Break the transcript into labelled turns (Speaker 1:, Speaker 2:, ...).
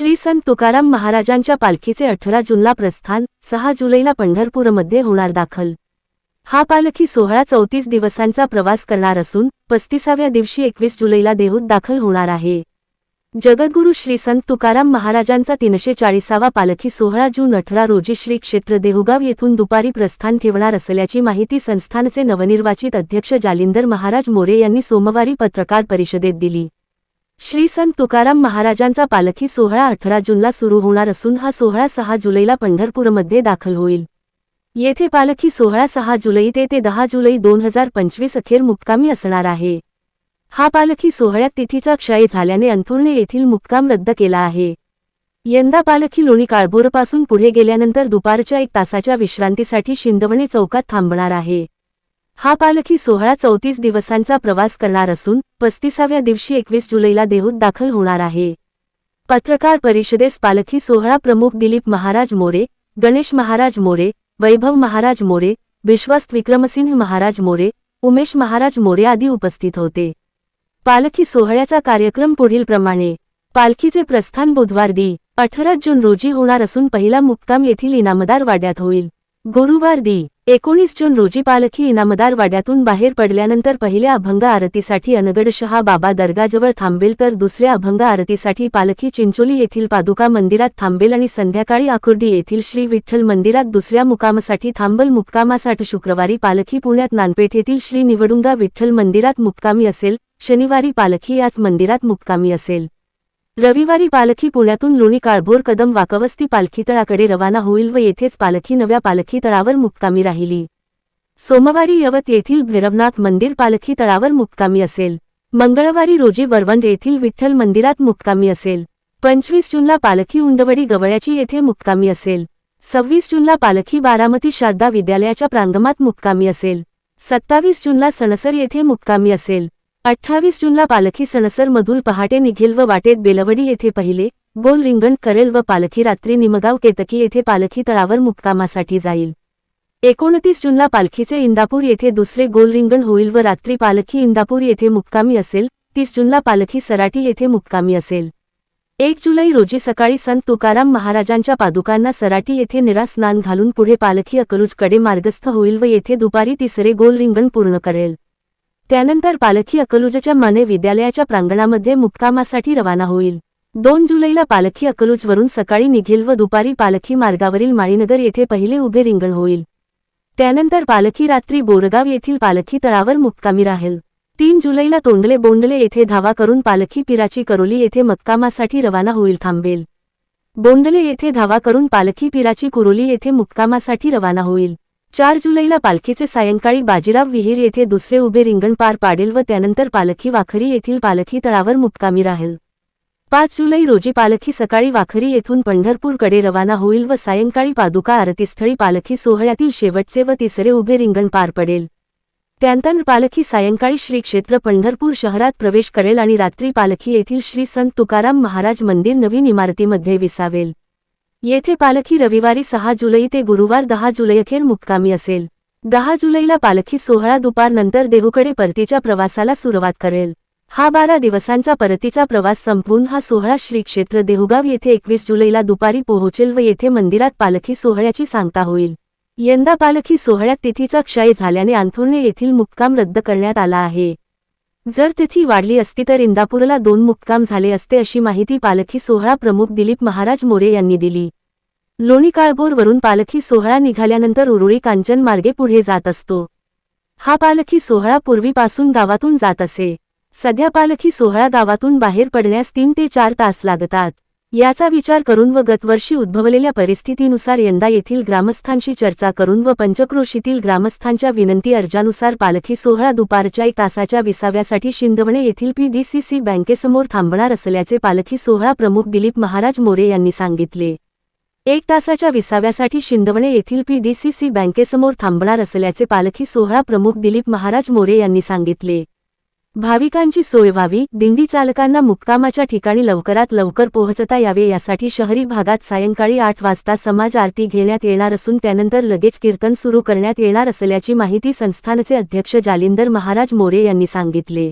Speaker 1: श्री संत तुकाराम महाराजांच्या पालखीचे अठरा जूनला प्रस्थान सहा जुलैला पंढरपूरमध्ये होणार दाखल. हा पालखी सोहळा चौतीस दिवसांचा प्रवास करणार असून पस्तीसाव्या दिवशी एकवीस जुलैला देहूत दाखल होणार आहे. जगद्गुरू श्री संत तुकाराम महाराजांचा तीनशे चाळीसावा पालखी सोहळा जून अठरा रोजी श्री क्षेत्र देहुगाव येथून दुपारी प्रस्थान ठेवणार असल्याची माहिती संस्थानचे नवनिर्वाचित अध्यक्ष जालिंदर महाराज मोरे यांनी सोमवारी पत्रकार परिषदेत दिली. श्री संत तुकाराम महाराजांचा पालखी सोहळा अठरा जूनला सुरू होणार असून हा सोहळा सहा जुलैला पंढरपूरमध्ये दाखल होईल. येथे पालखी सोहळा सहा जुलै ते ते दहा जुलै दोन हजार पंचवीस अखेर मुक्कामी असणार आहे. हा पालखी सोहळ्यात तिथीचा क्षय झाल्याने अंथुर्णे येथील मुक्काम रद्द केला आहे. यंदा पालखी लोणी काळभोरपासून पुढे गेल्यानंतर दुपारच्या एक तासाच्या विश्रांतीसाठी शिंदवणे चौकात थांबणार आहे. हा पालखी सोहळा चौतीस दिवसांचा प्रवास करणार असून पस्तीसाव्या दिवशी एकवीस जुलैला देहूत दाखल होणार आहे. पत्रकार परिषदेस पालखी सोहळा प्रमुख दिलीप महाराज मोरे गणेश महाराज मोरे वैभव महाराज मोरे विश्वास विक्रमसिंह महाराज मोरे उमेश महाराज मोरे आदी उपस्थित होते. पालखी सोहळ्याचा कार्यक्रम पुढीलप्रमाणे पालखीचे प्रस्थान बुधवार दि अठरा जून रोजी होणार असून पहिला मुक्काम येथील इनामदार वाड्यात होईल. गुरुवार दि. एकोणीस जून रोजी पालखी इनामदार वाड्यातून बाहेर पडल्यानंतर पहिल्या अभंग आरतीसाठी अनगडशहा बाबा दर्गाजवळ थांबेल तर दुसऱ्या अभंग आरतीसाठी पालखी चिंचोली येथील पादुका मंदिरात थांबेल आणि संध्याकाळी आकुर्डी येथील श्री विठ्ठल मंदिरात दुसऱ्या मुकामासाठी थांबल मुक्कामासाठी शुक्रवारी पालखी पुण्यात नानपेठ येथील श्री निवडुंगा विठ्ठल मंदिरात मुक्कामी असेल. शनिवारी पालखी याच मंदिरात मुक्कामी असेल. रविवारी पालखी पुण्यातून लोणी काळभोर कदम वाकवस्ती पालखीतळाकडे रवाना होईल व येथेच पालखी नव्या पालखीतळावर मुक्कामी राहिली. सोमवारी यवत येथील भैरवनाथ मंदिर पालखी तळावर मुक्कामी असेल. मंगळवारी रोजी वरवंड येथील विठ्ठल मंदिरात मुक्कामी असेल. पंचवीस जूनला पालखी उंडवडी गवळ्याची येथे मुक्कामी असेल. सव्वीस जूनला पालखी बारामती शारदा विद्यालयाच्या प्रांगणात मुक्कामी असेल. सत्तावीस जूनला सणसर येथे मुक्कामी असेल. अठ्ठावीस जूनला पालखी सणसर मधून पहाटे निघेल व वाटेत बेलवडी येथे पहिले गोल रिंगण करेल व पालखी रात्री निमगाव केतकी येथे पालखी तळावर मुक्कामासाठी जाईल. एकोणतीस जूनला पालखीचे इंदापूर येथे दुसरे गोल रिंगण होईल व रात्री पालखी इंदापूर येथे मुक्कामी असेल तीस जूनला पालखी सराटी येथे मुक्कामी असेल. एक जुलै रोजी सकाळी संत तुकाराम महाराजांच्या पादुकांना सराटी येथे निरा स्नान घालून पुढे पालखी अकलूजकडे मार्गस्थ होईल व येथे दुपारी तिसरे गोल रिंगण पूर्ण करेल. त्यानंतर पालखी अकलूजच्या माने विद्यालयाच्या प्रांगणामध्ये मुक्कामासाठी रवाना होईल. दोन जुलैला पालखी अकलूजवरून सकाळी निघेल व दुपारी पालखी मार्गावरील माळीनगर येथे पहिले उभे रिंगण होईल. त्यानंतर पालखी रात्री बोरगाव येथील पालखी तळावर मुक्कामी राहील. तीन जुलैला तोंडले बोंडले येथे धावा करून पालखी पिराची करोली येथे मक्कामासाठी रवाना होईल थांबेल. बोंडले येथे धावा करून पालखी पिराची कुरोली येथे मुक्कामासाठी रवाना होईल. चार जुलैला पालखीचे सायंकाळी बाजीराव विहीर येथे दुसरे उभे रिंगण पार पाडेल व त्यानंतर पालखी वाखरी येथील पालखी तळावर मुक्कामी राहील. पाच जुलै रोजी पालखी सकाळी वाखरी येथून पंढरपूरकडे रवाना होईल व सायंकाळी पादुका आरतीस्थळी पालखी सोहळ्यातील शेवटचे व तिसरे उभे रिंगण पार पडेल. त्यानंतर पालखी सायंकाळी श्री क्षेत्र पंढरपूर शहरात प्रवेश करेल आणि रात्री पालखी येथील श्री संत तुकाराम महाराज मंदिर नवीन इमारतीमध्ये विसावेल. येथे पालखी रविवारी सहा जुलै ते गुरुवार दहा जुलैअखेर मुक्कामी असेल. दहा जुलैला पालखी सोहळा दुपारनंतर देहूकडे परतीच्या प्रवासाला सुरुवात करेल. हा बारा दिवसांचा परतीचा प्रवास संपवून हा सोहळा श्री क्षेत्र देहुगाव येथे एकवीस जुलैला दुपारी पोहोचेल व येथे मंदिरात पालखी सोहळ्याची सांगता होईल. यंदा पालखी सोहळ्यात तिथीचा क्षय झाल्याने अंथुर्णे येथील मुक्काम रद्द करण्यात आला आहे. जर तिथी वाढली असती तर इंदापूरला दोन मुक्काम झाले असते अशी माहिती पालखी सोहळा प्रमुख दिलीप महाराज मोरे यांनी दिली. लोणी काळभोरवरून पालखी सोहळा निघाल्यानंतर उरुळी कांचन मार्गे पुढे जात असतो. हा पालखी सोहळा पूर्वीपासून गावातून जात असे. सध्या पालखी सोहळा गावातून बाहेर पडण्यास तीन ते चार तास लागतात. याचा विचार करून व गतवर्षी उद्भवलेल्या परिस्थितीनुसार यंदा येथील ग्रामस्थांशी चर्चा करून व पंचक्रोशीतील ग्रामस्थांच्या विनंती अर्जानुसार पालखी सोहळा दुपारच्या एक तासाच्या विसाव्यासाठी शिंदवणे येथील पीडीसीसी बँकेसमोर थांबणार असल्याचे पालखी सोहळा प्रमुख दिलीप महाराज मोरे यांनी सांगितले. एक तासाच्या विसाव्यासाठी शिंदवणे येथील पीडीसीसी बँकेसमोर थांबणार असल्याचे पालखी सोहळा प्रमुख दिलीप महाराज मोरे यांनी सांगितले. भाविकांची सोय व्हावी दिंडी चालकांना मुक्कामाच्या ठिकाणी लवकरात लवकर पोहोचता यावे यासाठी शहरी भागात सायंकाळी आठ वाजता समाज आरती घेण्यात येणार असून त्यानंतर लगेच कीर्तन सुरू करण्यात येणार असल्याची माहिती संस्थानचे अध्यक्ष जालिंदर महाराज मोरे यांनी सांगितले.